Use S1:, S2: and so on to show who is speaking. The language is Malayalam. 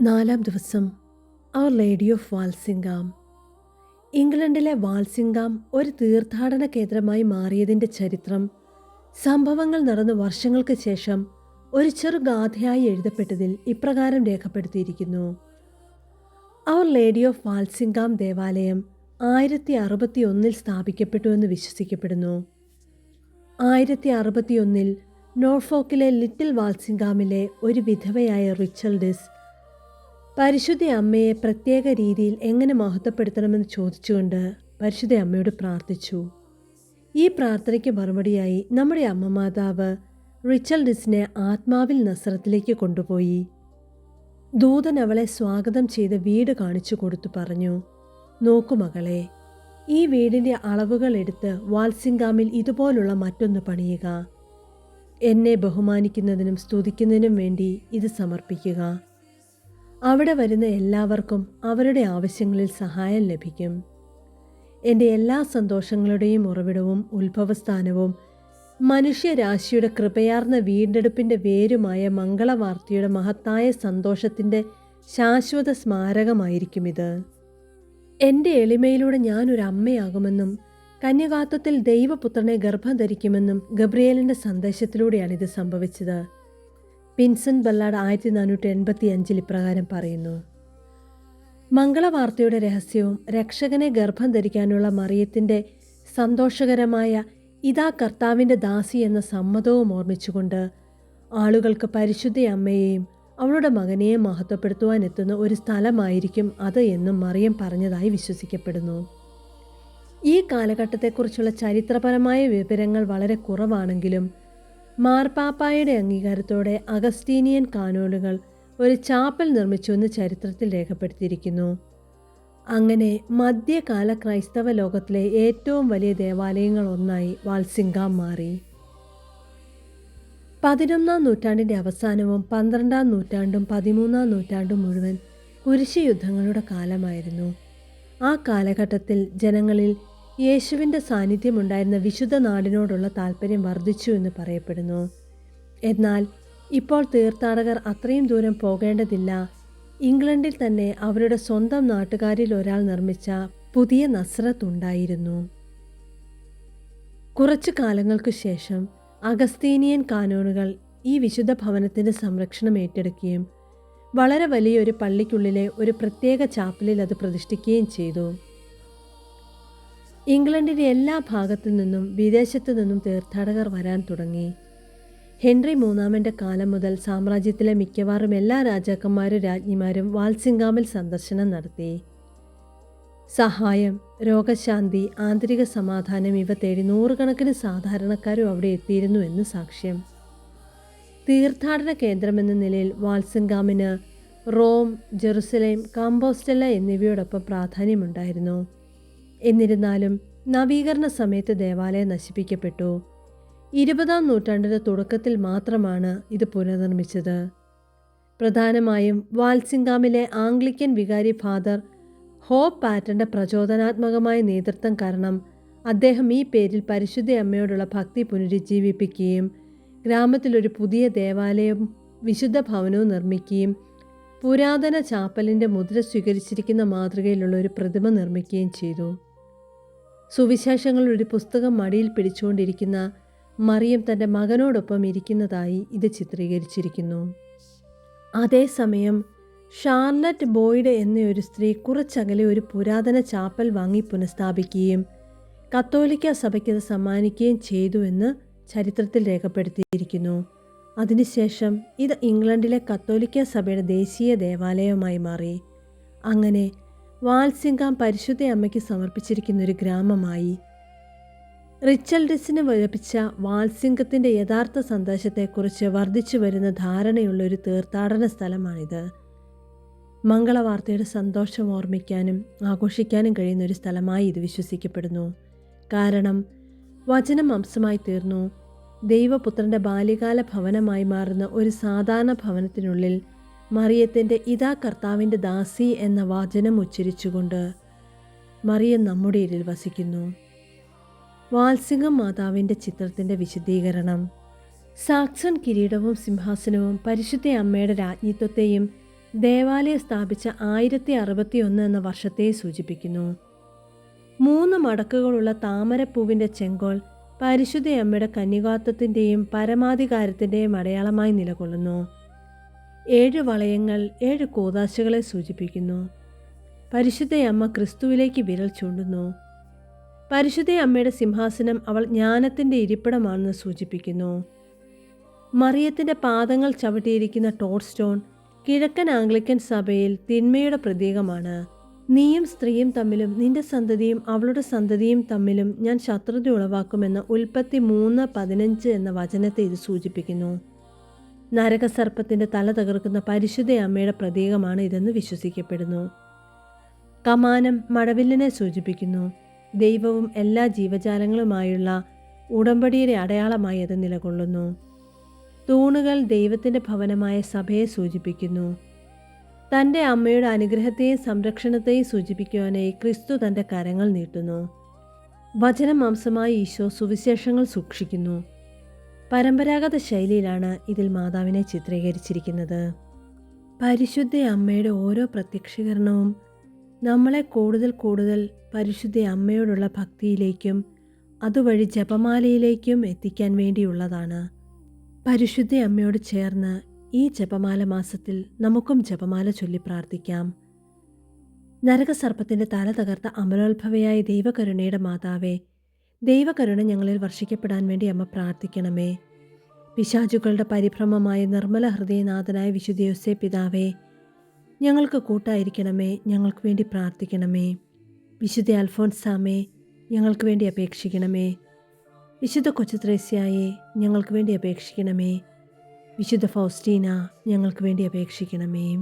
S1: നാലാം ദിവസം അവർ ലേഡി ഓഫ് വാൽസിംഗാം ഇംഗ്ലണ്ടിലെ വാൽസിംഗാം ഒരു തീർത്ഥാടന കേന്ദ്രമായി മാറിയതിന്റെ ചരിത്രം സംഭവങ്ങൾ നടന്ന വർഷങ്ങൾക്ക് ശേഷം ഒരു ചെറുഗാഥയായി എഴുതപ്പെട്ടതിൽ ഇപ്രകാരം രേഖപ്പെടുത്തിയിരിക്കുന്നു. അവർ ലേഡി ഓഫ് വാൽസിംഗാം ദേവാലയം ആയിരത്തി അറുപത്തി ഒന്നിൽ സ്ഥാപിക്കപ്പെട്ടുവെന്ന് വിശ്വസിക്കപ്പെടുന്നു. ആയിരത്തി അറുപത്തിയൊന്നിൽ നോർഫോക്കിലെ ലിറ്റിൽ വാൽസിംഗാമിലെ ഒരു വിധവയായ റിച്ചൽഡിസ് പരിശുദ്ധ അമ്മയെ പ്രത്യേക രീതിയിൽ എങ്ങനെ മഹത്വപ്പെടുത്തണമെന്ന് ചോദിച്ചുകൊണ്ട് പരിശുദ്ധ അമ്മയോട് പ്രാർത്ഥിച്ചു. ഈ പ്രാർത്ഥനയ്ക്ക് മറുപടിയായി നമ്മുടെ അമ്മ മാതാവ് റിച്ചൽഡിസിനെ ആത്മാവിൽ നസ്രത്തിലേക്ക് കൊണ്ടുപോയി. ദൂതൻ അവളെ സ്വാഗതം ചെയ്ത് വീട് കാണിച്ചു കൊടുത്തു പറഞ്ഞു നോക്കു മകളെ ഈ വീടിന്റെ അളവുകൾ എടുത്ത് വാൽസിംഗാമിൽ ഇതുപോലുള്ള മറ്റൊന്ന് പണിയുക. എന്നെ ബഹുമാനിക്കുന്നതിനും സ്തുതിക്കുന്നതിനും വേണ്ടി ഇത് സമർപ്പിക്കുക. അവിടെ വരുന്ന എല്ലാവർക്കും അവരുടെ ആവശ്യങ്ങളിൽ സഹായം ലഭിക്കും. എന്റെ എല്ലാ സന്തോഷങ്ങളുടെയും ഉറവിടവും ഉത്ഭവസ്ഥാനവും മനുഷ്യരാശിയുടെ കൃപയാർന്ന വീണ്ടെടുപ്പിന്റെ വേരുമായ മംഗളവാർത്തയുടെ മഹത്തായ സന്തോഷത്തിന്റെ ശാശ്വത സ്മാരകമായിരിക്കും ഇത് എന്റെ എളിമയിലൂടെ ഞാനൊരു അമ്മയാകുമെന്നും കന്യകാത്വത്തിൽ ദൈവപുത്രനെ ഗർഭം ധരിക്കുമെന്നും ഗബ്രിയേലിന്റെ സന്ദേശത്തിലൂടെയാണ് ഇത് സംഭവിച്ചത്. വിൻസെന്റ് ബല്ലാഡ് ആയിരത്തി നാനൂറ്റി എൺപത്തി അഞ്ചിൽ ഇപ്രകാരം പറയുന്നു. മംഗളവാർത്തയുടെ രഹസ്യവും രക്ഷകനെ ഗർഭം ധരിക്കാനുള്ള മറിയത്തിന്റെ സന്തോഷകരമായ ഇതാ കർത്താവിന്റെ ദാസി എന്ന സമ്മതവും ഓർമ്മിച്ചുകൊണ്ട് ആളുകൾക്ക് പരിശുദ്ധ അമ്മയെയും അവളുടെ മകനെയും മഹത്വപ്പെടുത്തുവാൻ എത്തുന്ന ഒരു സ്ഥലമായിരിക്കും അത് എന്നും മറിയം പറഞ്ഞതായി വിശ്വസിക്കപ്പെടുന്നു. ഈ കാലഘട്ടത്തെക്കുറിച്ചുള്ള ചരിത്രപരമായ വിവരങ്ങൾ വളരെ കുറവാണെങ്കിലും മാർപ്പാപ്പായുടെ അംഗീകാരത്തോടെ അഗസ്റ്റീനിയൻ കാനോനുകൾ ഒരു ചാപ്പൽ നിർമ്മിച്ചുവെന്ന് ചരിത്രത്തിൽ രേഖപ്പെടുത്തിയിരിക്കുന്നു. അങ്ങനെ മധ്യകാല ക്രൈസ്തവ ലോകത്തിലെ ഏറ്റവും വലിയ ദേവാലയങ്ങൾ ഒന്നായി വാൽസിംഗാം മാറി. പതിനൊന്നാം നൂറ്റാണ്ടിന്റെ അവസാനവും പന്ത്രണ്ടാം നൂറ്റാണ്ടും പതിമൂന്നാം നൂറ്റാണ്ടും മുഴുവൻ കുരിശ് യുദ്ധങ്ങളുടെ കാലമായിരുന്നു. ആ കാലഘട്ടത്തിൽ ജനങ്ങളിൽ യേശുവിന്റെ സാന്നിധ്യമുണ്ടായിരുന്ന വിശുദ്ധ നാടിനോടുള്ള താല്പര്യം വർദ്ധിച്ചു എന്ന് പറയപ്പെടുന്നു. എന്നാൽ ഇപ്പോൾ തീർത്ഥാടകർ അത്രയും ദൂരം പോകേണ്ടതില്ല. ഇംഗ്ലണ്ടിൽ തന്നെ അവരുടെ സ്വന്തം നാട്ടുകാരിൽ ഒരാൾ നിർമ്മിച്ച പുതിയ നസ്രത്ത് ഉണ്ടായിരുന്നു. കുറച്ചു കാലങ്ങൾക്കു ശേഷം അഗസ്തീനിയൻ കാനോണുകൾ ഈ വിശുദ്ധ ഭവനത്തിന്റെ സംരക്ഷണം ഏറ്റെടുക്കുകയും വളരെ വലിയൊരു പള്ളിക്കുള്ളിലെ ഒരു പ്രത്യേക ചാപ്പലിൽ അത് പ്രതിഷ്ഠിക്കുകയും ചെയ്തു. ഇംഗ്ലണ്ടിന്റെ എല്ലാ ഭാഗത്തു നിന്നും വിദേശത്തു നിന്നും തീർത്ഥാടകർ വരാൻ തുടങ്ങി. ഹെൻറി മൂന്നാമന്റെ കാലം മുതൽ സാമ്രാജ്യത്തിലെ മിക്കവാറും എല്ലാ രാജാക്കന്മാരും രാജ്ഞിമാരും വാൽസിംഗാമിൽ സന്ദർശനം നടത്തി. സഹായം രോഗശാന്തി ആന്തരിക സമാധാനം ഇവ തേടി നൂറുകണക്കിന് സാധാരണക്കാരും അവിടെ എത്തിയിരുന്നു എന്ന് സാക്ഷ്യം. തീർത്ഥാടന കേന്ദ്രമെന്ന നിലയിൽ വാൽസിംഗാമിന് റോം ജെറുസലേം കാമ്പോസ്റ്റല എന്നിവയോടൊപ്പം പ്രാധാന്യമുണ്ടായിരുന്നു. എന്നിരുന്നാലും നവീകരണ സമയത്ത് ദേവാലയം നശിപ്പിക്കപ്പെട്ടു. ഇരുപതാം നൂറ്റാണ്ടിന്റെ തുടക്കത്തിൽ മാത്രമാണ് ഇത് പുനർനിർമ്മിച്ചത്. പ്രധാനമായും വാൽസിംഗാമിലെ ആംഗ്ലിക്കൻ വികാരി ഫാദർ ഹോ പാറ്റന്റെ പ്രചോദനാത്മകമായ നേതൃത്വം കാരണം അദ്ദേഹം ഈ പേരിൽ പരിശുദ്ധ അമ്മയോടുള്ള ഭക്തി പുനരുജ്ജീവിപ്പിക്കുകയും ഗ്രാമത്തിലൊരു പുതിയ ദേവാലയവും വിശുദ്ധ ഭവനവും നിർമ്മിക്കുകയും പുരാതന ചാപ്പലിന്റെ മുദ്ര സ്വീകരിച്ചിരിക്കുന്ന മാതൃകയിലുള്ള ഒരു പ്രതിമ നിർമ്മിക്കുകയും ചെയ്തു. സുവിശേഷങ്ങൾ ഒരു പുസ്തകം മടിയിൽ പിടിച്ചുകൊണ്ടിരിക്കുന്ന മറിയം തന്റെ മകനോടൊപ്പം ഇരിക്കുന്നതായി ഇത് ചിത്രീകരിച്ചിരിക്കുന്നു. അതേസമയം ഷാർലറ്റ് ബോയ്ഡ് എന്നൊരു സ്ത്രീ കുറച്ചകലെ ഒരു പുരാതന ചാപ്പൽ വാങ്ങി പുനഃസ്ഥാപിക്കുകയും കത്തോലിക്ക സഭയ്ക്ക് അത് സമ്മാനിക്കുകയും ചെയ്തു എന്ന് ചരിത്രത്തിൽ രേഖപ്പെടുത്തിയിരിക്കുന്നു. അതിനുശേഷം ഇത് ഇംഗ്ലണ്ടിലെ കത്തോലിക്ക സഭയുടെ ദേശീയ ദേവാലയമായി മാറി. അങ്ങനെ വാൽസിംഗാം പരിശുദ്ധ അമ്മയ്ക്ക് സമർപ്പിച്ചിരിക്കുന്ന ഒരു ഗ്രാമമായി റിച്ചൽഡസിന് ലഭിച്ച വാത്സിംഗത്തിന്റെ യഥാർത്ഥ സന്ദേശത്തെക്കുറിച്ച് വർദ്ധിച്ചു വരുന്ന ധാരണയുള്ള ഒരു തീർത്ഥാടന സ്ഥലമാണിത്. മംഗളവാർത്തയുടെ സന്തോഷം ഓർമ്മിക്കാനും ആഘോഷിക്കാനും കഴിയുന്ന ഒരു സ്ഥലമായി ഇത് വിശ്വസിക്കപ്പെടുന്നു. കാരണം വചനം അംശമായി തീർന്നു. ദൈവപുത്രന്റെ ബാല്യകാല ഭവനമായി മാറുന്ന ഒരു സാധാരണ ഭവനത്തിനുള്ളിൽ മറിയത്തിന്റെ ഇതാ കർത്താവിന്റെ ദാസി എന്ന വാചനം ഉച്ചരിച്ചുകൊണ്ട് മറിയം നമ്മുടെ ഇടയിൽ വസിക്കുന്നു. വാത്സികം മാതാവിന്റെ ചിത്രത്തിന്റെ വിശദീകരണം. സാക്സൺ കിരീടവും സിംഹാസനവും പരിശുദ്ധ അമ്മയുടെ രാജ്ഞിത്വത്തെയും ദേവാലയം സ്ഥാപിച്ച ആയിരത്തി അറുപത്തിയൊന്ന് എന്ന വർഷത്തെ സൂചിപ്പിക്കുന്നു. മൂന്ന് മടക്കുകളുള്ള താമരപ്പൂവിന്റെ ചെങ്കോൽ പരിശുദ്ധയമ്മയുടെ കന്യകാത്വത്തിന്റെയും പരമാധികാരത്തിന്റെയും അടയാളമായി നിലകൊള്ളുന്നു. ഏഴ് വളയങ്ങൾ ഏഴ് കോതാശകളെ സൂചിപ്പിക്കുന്നു. പരിശുദ്ധയമ്മ ക്രിസ്തുവിലേക്ക് വിരൽ ചൂണ്ടുന്നു. പരിശുദ്ധയമ്മയുടെ സിംഹാസനം അവൾ ജ്ഞാനത്തിന്റെ ഇരിപ്പിടമാണെന്ന് സൂചിപ്പിക്കുന്നു. മറിയത്തിന്റെ പാദങ്ങൾ ചവിട്ടിയിരിക്കുന്ന ടോർ സ്റ്റോൺ കിഴക്കൻ ആംഗ്ലിക്കൻ സഭയിൽ തിന്മയുടെ പ്രതീകമാണ്. നീയും സ്ത്രീയും തമ്മിലും നിന്റെ സന്തതിയും അവളുടെ സന്തതിയും തമ്മിലും ഞാൻ ശത്രുത ഉളവാക്കുമെന്ന ഉൽപ്പത്തി മൂന്ന് പതിനഞ്ച് എന്ന വചനത്തെ ഇത് സൂചിപ്പിക്കുന്നു. നരകസർപ്പത്തിന്റെ തല തകർക്കുന്ന പരിശുദ്ധ അമ്മയുടെ പ്രതീകമാണ് ഇതെന്ന് വിശ്വസിക്കപ്പെടുന്നു. കമാനം മഴവില്ലിനെ സൂചിപ്പിക്കുന്നു. ദൈവവും എല്ലാ ജീവജാലങ്ങളുമായുള്ള ഉടമ്പടിയുടെ അടയാളമായി അത് നിലകൊള്ളുന്നു. തൂണുകൾ ദൈവത്തിന്റെ ഭവനമായ സഭയെ സൂചിപ്പിക്കുന്നു. തന്റെ അമ്മയുടെ അനുഗ്രഹത്തെയും സംരക്ഷണത്തെയും സൂചിപ്പിക്കുവാനായി ക്രിസ്തു തന്റെ കരങ്ങൾ നീട്ടുന്നു. വചനം മാംസമായി ഈശോ സുവിശേഷങ്ങൾ സൂക്ഷിക്കുന്നു. പരമ്പരാഗത ശൈലിയിലാണ് ഇതിൽ മാതാവിനെ ചിത്രീകരിച്ചിരിക്കുന്നത്. പരിശുദ്ധ അമ്മയുടെ ഓരോ പ്രത്യക്ഷീകരണവും നമ്മളെ കൂടുതൽ കൂടുതൽ പരിശുദ്ധ അമ്മയോടുള്ള ഭക്തിയിലേക്കും അതുവഴി ജപമാലയിലേക്കും എത്തിക്കാൻ വേണ്ടിയുള്ളതാണ്. പരിശുദ്ധ അമ്മയോട് ചേർന്ന് ഈ ജപമാല മാസത്തിൽ നമുക്കും ജപമാല ചൊല്ലി പ്രാർത്ഥിക്കാം. നരകസർപ്പത്തിന്റെ തല തകർത്ത അമലോത്ഭവയായ ദൈവകരുണയുടെ മാതാവേ ദൈവകരുണ ഞങ്ങളിൽ വർഷിക്കപ്പെടാൻ വേണ്ടി അമ്മ പ്രാർത്ഥിക്കണമേ. പിശാചുക്കളുടെ പരിഭ്രമമായ നിർമ്മല ഹൃദയനാഥനായ വിശുദ്ധ യോസേ പിതാവേ ഞങ്ങൾക്ക് കൂട്ടായിരിക്കണമേ ഞങ്ങൾക്ക് വേണ്ടി പ്രാർത്ഥിക്കണമേ. വിശുദ്ധ അൽഫോൻസാമേ ഞങ്ങൾക്ക് വേണ്ടി അപേക്ഷിക്കണമേ. വിശുദ്ധ കൊച്ചുത്രേസ്യായെ ഞങ്ങൾക്ക് വേണ്ടി അപേക്ഷിക്കണമേ. വിശുദ്ധ ഫൗസ്റ്റീന ഞങ്ങൾക്ക് വേണ്ടി അപേക്ഷിക്കണമേ.